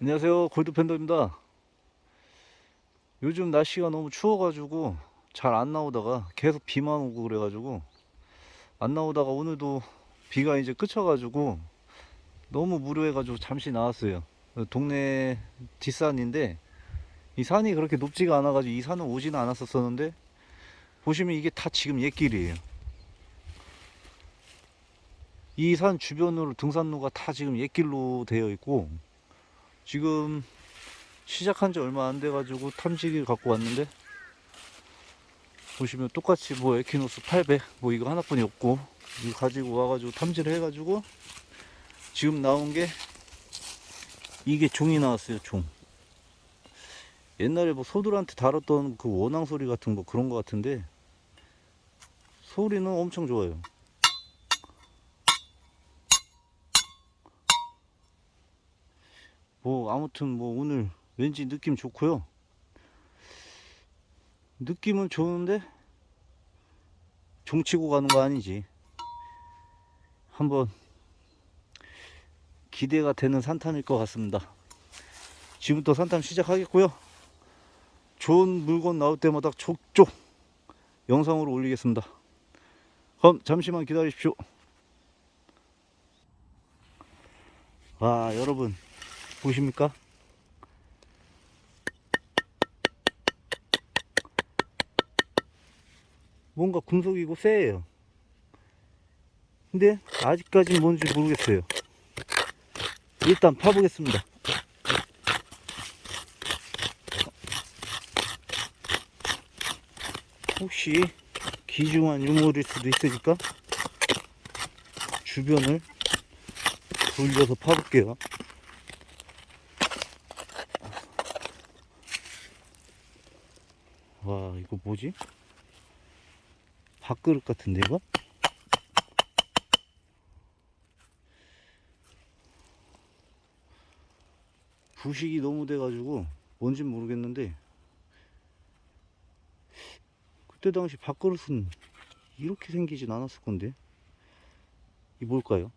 안녕하세요. 골드팬더입니다. 요즘 날씨가 너무 추워가지고 잘 안 나오다가 계속 비만 오고 그래가지고 안 나오다가 오늘도 비가 이제 그쳐가지고 너무 무료해가지고 잠시 나왔어요. 동네 뒷산인데 이 산이 그렇게 높지가 않아가지고 이 산은 오지는 않았었었는데 보시면 이게 다 지금 옛길이에요. 이 산 주변으로 등산로가 다 지금 옛길로 되어 있고 지금 시작한 지 얼마 안 돼가지고 탐지기를 갖고 왔는데 보시면 똑같이 뭐 에키노스 800 뭐 이거 하나뿐이 없고 이거 가지고 와가지고 탐지를 해가지고 지금 나온 게 이게 종이 나왔어요 종. 옛날에 뭐 소들한테 다뤘던 그 원앙 소리 같은 거 그런 거 같은데 소리는 엄청 좋아요 뭐 아무튼 뭐 오늘 왠지 느낌 좋고요. 느낌은 좋은데 종치고 가는 거 아니지. 한번 기대가 되는 산탐일 것 같습니다. 지금부터 산탐 시작하겠고요. 좋은 물건 나올 때마다 족족 영상으로 올리겠습니다. 그럼 잠시만 기다리십시오. 와 여러분 보십니까? 뭔가 금속이고 쎄예요. 근데 아직까지 뭔지 모르겠어요. 일단 파보겠습니다. 혹시 귀중한 유물일 수도 있으니까 주변을 돌려서 파볼게요. 와 이거 뭐지? 밥그릇 같은데 이거? 부식이 너무 돼가지고 뭔진 모르겠는데 그때 당시 밥그릇은 이렇게 생기진 않았을 건데 이 뭘까요?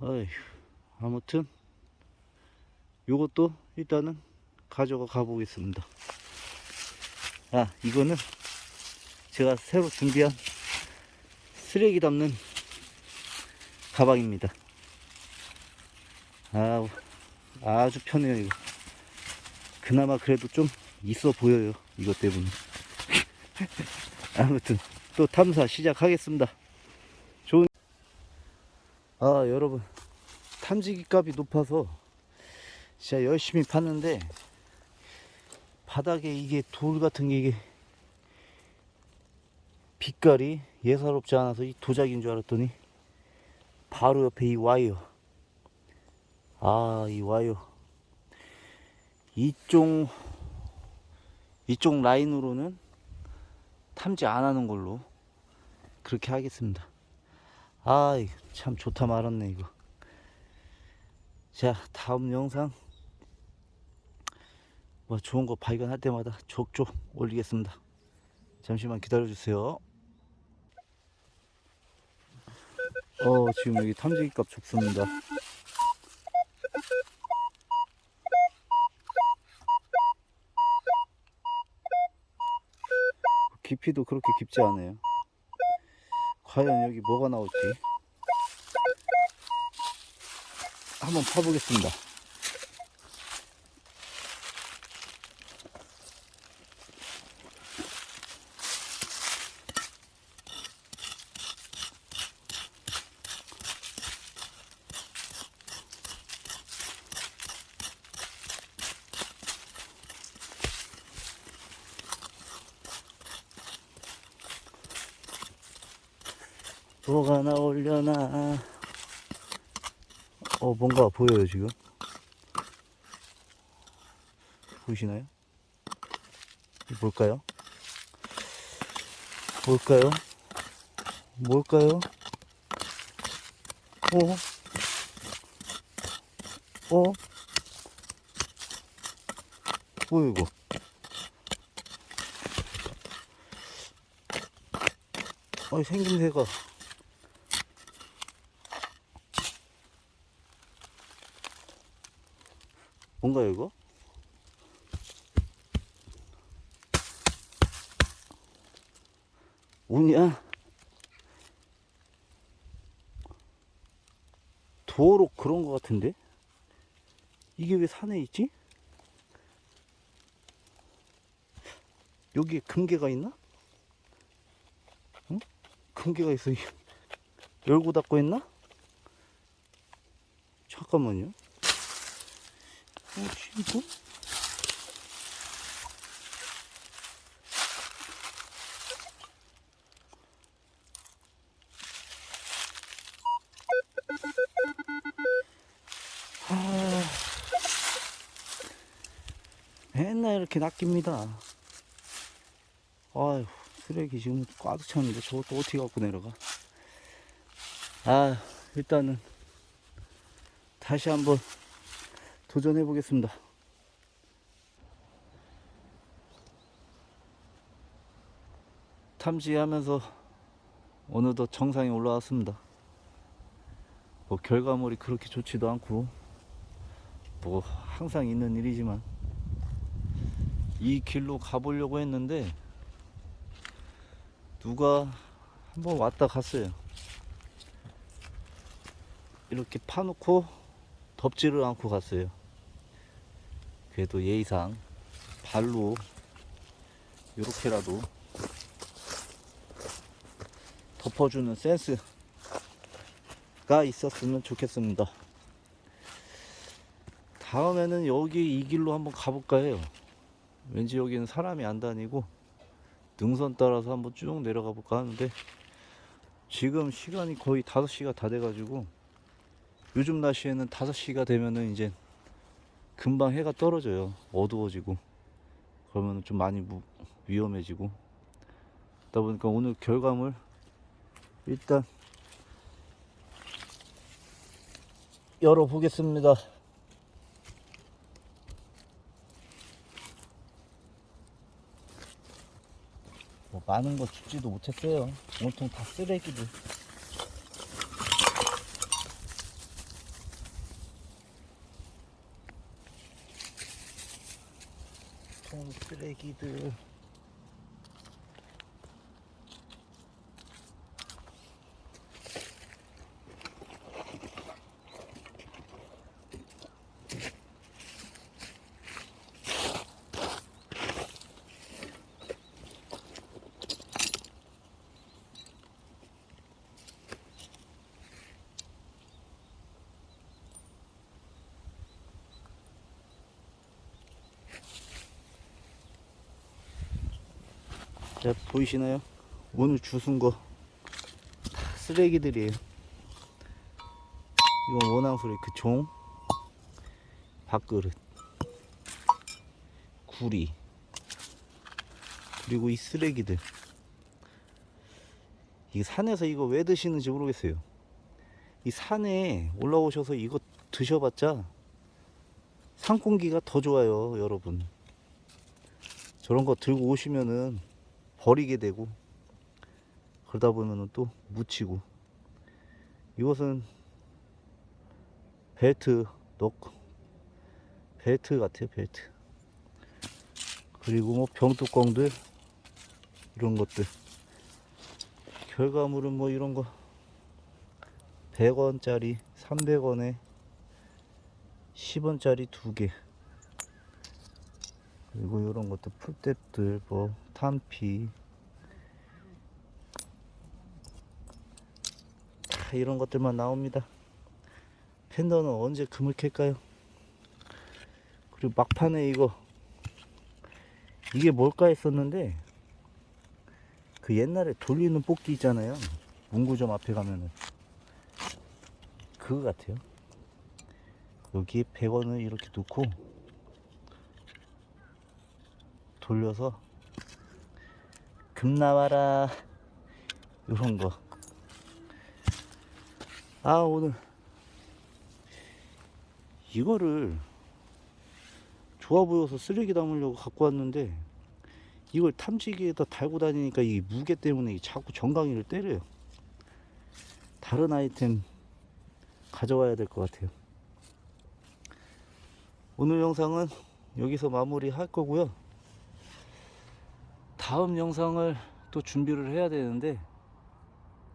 아휴 아무튼 요것도 일단은 가져가 가보겠습니다. 아, 이거는 제가 새로 준비한 쓰레기 담는 가방입니다. 아, 아주 편해요, 이거. 그나마 그래도 좀 있어 보여요, 이것 때문에. 아무튼, 또 탐사 시작하겠습니다. 좋은, 아, 여러분. 탐지기 값이 높아서 진짜 열심히 팠는데 바닥에 이게 돌 같은 게 이게 빛깔이 예사롭지 않아서 이 도자기인 줄 알았더니 바로 옆에 이 와이어. 아 이 와이어. 이쪽 이쪽 라인으로는 탐지 안 하는 걸로 그렇게 하겠습니다. 아참 좋다 말았네 이거. 자 다음 영상 뭐 좋은 거 발견할 때마다 족족 올리겠습니다. 잠시만 기다려 주세요. 어 지금 여기 탐지기 값 좋습니다. 깊이도 그렇게 깊지 않아요. 과연 여기 뭐가 나올지 한번 파보겠습니다. 뭐가 나오려나 어 뭔가 보여요 지금 보이시나요? 뭘까요? 뭘까요? 뭘까요? 어? 어? 뭐야 이거 아니 생김새가 뭔가요 이거? 운이야? 도로 그런 거 같은데? 이게 왜 산에 있지? 여기에 금괴가 있나? 응? 금괴가 있어. 열고 닫고 했나? 잠깐만요. 뭐지 이거? 아, 맨날 이렇게 낚입니다. 아휴, 쓰레기 지금 꽉 찼는데 저것도 어떻게 갖고 내려가? 아, 일단은 다시 한번 도전해 보겠습니다. 탐지하면서 어느덧 정상에 올라왔습니다. 뭐 결과물이 그렇게 좋지도 않고 뭐 항상 있는 일이지만 이 길로 가보려고 했는데 누가 한번 왔다 갔어요. 이렇게 파놓고 덮지를 않고 갔어요. 그래도 예의상 발로 이렇게라도 덮어주는 센스가 있었으면 좋겠습니다. 다음에는 여기 이 길로 한번 가볼까 해요. 왠지 여기는 사람이 안 다니고 능선 따라서 한번 쭉 내려가 볼까 하는데 지금 시간이 거의 5시가 다 돼가지고 요즘 날씨에는 5시가 되면은 이제 금방 해가 떨어져요. 어두워지고 그러면 좀 많이 무- 위험해지고 그러다 보니까 오늘 결과물 일단 열어보겠습니다. 뭐 많은 거 줍지도 못했어요. 온통 다 쓰레기들. 통 쓰레 자, 보이시나요? 오늘 주순 거 다 쓰레기들이에요. 이건 원앙소리 그 종, 밥그릇, 구리, 그리고 이 쓰레기들. 이 산에서 이거 왜 드시는지 모르겠어요. 이 산에 올라오셔서 이거 드셔봤자 산 공기가 더 좋아요, 여러분. 저런 거 들고 오시면은 버리게 되고 그러다 보면은 또 묻히고. 이것은 벨트 넣고 벨트 같아요 벨트. 그리고 뭐 병뚜껑들 이런 것들. 결과물은 뭐 이런 거. 100원짜리 300원에 10원짜리 두개 그리고 이런 것도 풀떼들 뭐 탄피. 다 이런 것들만 나옵니다. 팬더는 언제 금을 캘까요? 그리고 막판에 이거. 이게 뭘까 했었는데 그 옛날에 돌리는 뽑기 있잖아요. 문구점 앞에 가면은. 그거 같아요. 여기에 100원을 이렇게 놓고 돌려서 금 나와라 이런 거. 아 오늘 이거를 좋아 보여서 쓰레기 담으려고 갖고 왔는데 이걸 탐지기에다 달고 다니니까 이 무게 때문에 이 자꾸 정강이를 때려요. 다른 아이템 가져와야 될 것 같아요. 오늘 영상은 여기서 마무리 할 거고요. 다음 영상을 또 준비를 해야 되는데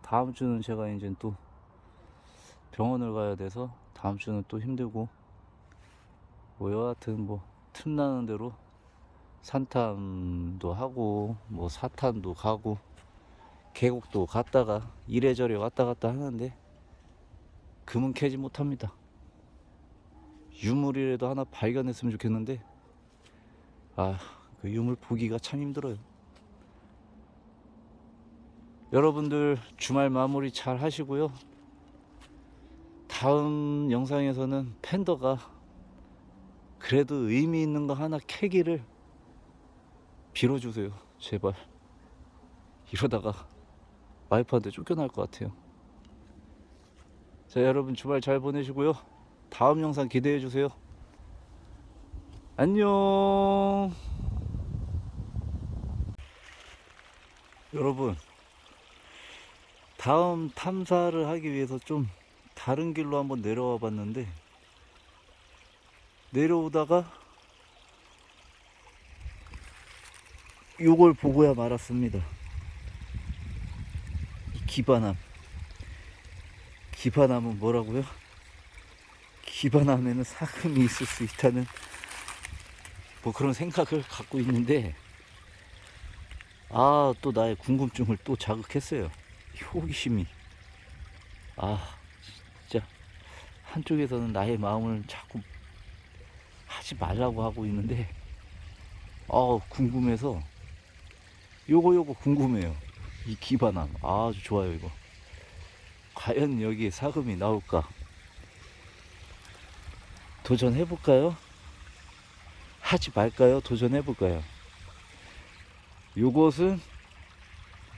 다음 주는 제가 이제 또 병원을 가야 돼서 다음 주는 또 힘들고 뭐 여하튼 뭐 틈나는 대로 산탐도 하고 뭐 사탄도 가고 계곡도 갔다가 이래저래 왔다 갔다 하는데 금은 캐지 못합니다. 유물이라도 하나 발견했으면 좋겠는데 아 그 유물 보기가 참 힘들어요. 여러분들 주말 마무리 잘 하시고요. 다음 영상에서는 팬더가 그래도 의미 있는 거 하나 캐기를 빌어주세요. 제발. 이러다가 와이프한테 쫓겨날 것 같아요. 자, 여러분 주말 잘 보내시고요. 다음 영상 기대해 주세요. 안녕. 여러분, 다음 탐사를 하기 위해서 좀 다른 길로 한번 내려와 봤는데, 내려오다가 요걸 보고야 말았습니다. 이 기반함. 기반함은 뭐라고요? 기반함에는 사금이 있을 수 있다는 뭐 그런 생각을 갖고 있는데 아 또 나의 궁금증을 또 자극했어요 호기심이. 아 진짜. 한쪽에서는 나의 마음을 자꾸 하지 말라고 하고 있는데 어 궁금해서. 요거 요거 궁금해요. 이 기반함. 아주 좋아요 이거. 과연 여기에 사금이 나올까? 도전해볼까요? 하지 말까요? 도전해볼까요? 요것은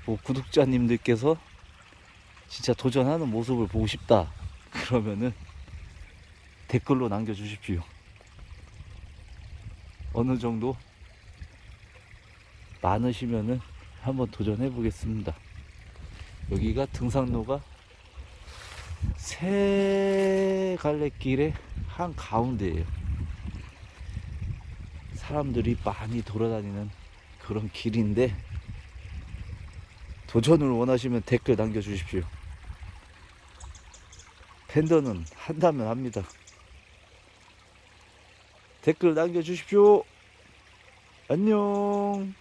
뭐 구독자님들께서 진짜 도전하는 모습을 보고 싶다. 그러면은 댓글로 남겨주십시오. 어느 정도 많으시면은 한번 도전해 보겠습니다. 여기가 등산로가 세 갈래길의 한 가운데예요. 사람들이 많이 돌아다니는 그런 길인데 도전을 원하시면 댓글 남겨주십시오. 팬더는 한다면 합니다. 댓글 남겨주십시오. 안녕.